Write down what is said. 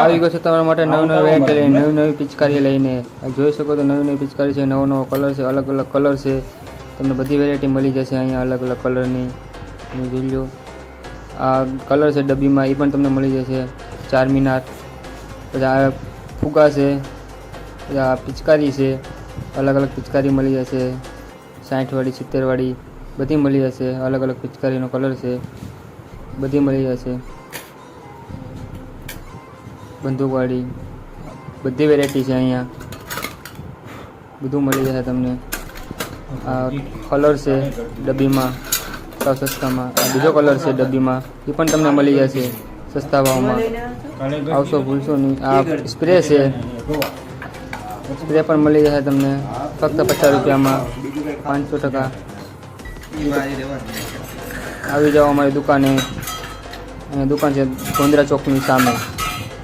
આવી ગયો છે તમારા માટે નવી નવી વેરાયટી લઈને નવી નવી પિચકારી લઈને જોઈ શકો તો નવી નવી પિચકારી છે નવો નવો કલર છે અલગ અલગ કલર છે. તમને બધી વેરાયટી મળી જશે અહીંયા અલગ અલગ કલરની જોઈ લો. આ કલર છે ડબ્બીમાં એ પણ તમને મળી જશે. ચાર મિનાર પછી આ ફુગા છે. પછી આ પિચકારી છે. અલગ અલગ પિચકારી મળી જશે. સાઠવાળી સિત્તેરવાળી બધી મળી જશે. અલગ અલગ પિચકારીનો કલર છે. બધી મળી જશે. બંદૂકવાળી બધી વેરાયટી છે અહીંયા. બધું મળી જશે તમને. આ કલર છે ડબ્બીમાં, સાવ સસ્તામાં. આ બીજો કલર છે ડબ્બીમાં. એ પણ તમને મળી જશે સસ્તા ભાવમાં આવશો, ભૂલશો નહીં. આ સ્પ્રે છે. સ્પ્રે પણ મળી જશે તમને. ફક્ત પચાસ રૂપિયામાં. પાંચસો ટકા. આવી જાઓ અમારી દુકાને. દુકાન છે ગોંદરા ચોકની સામે.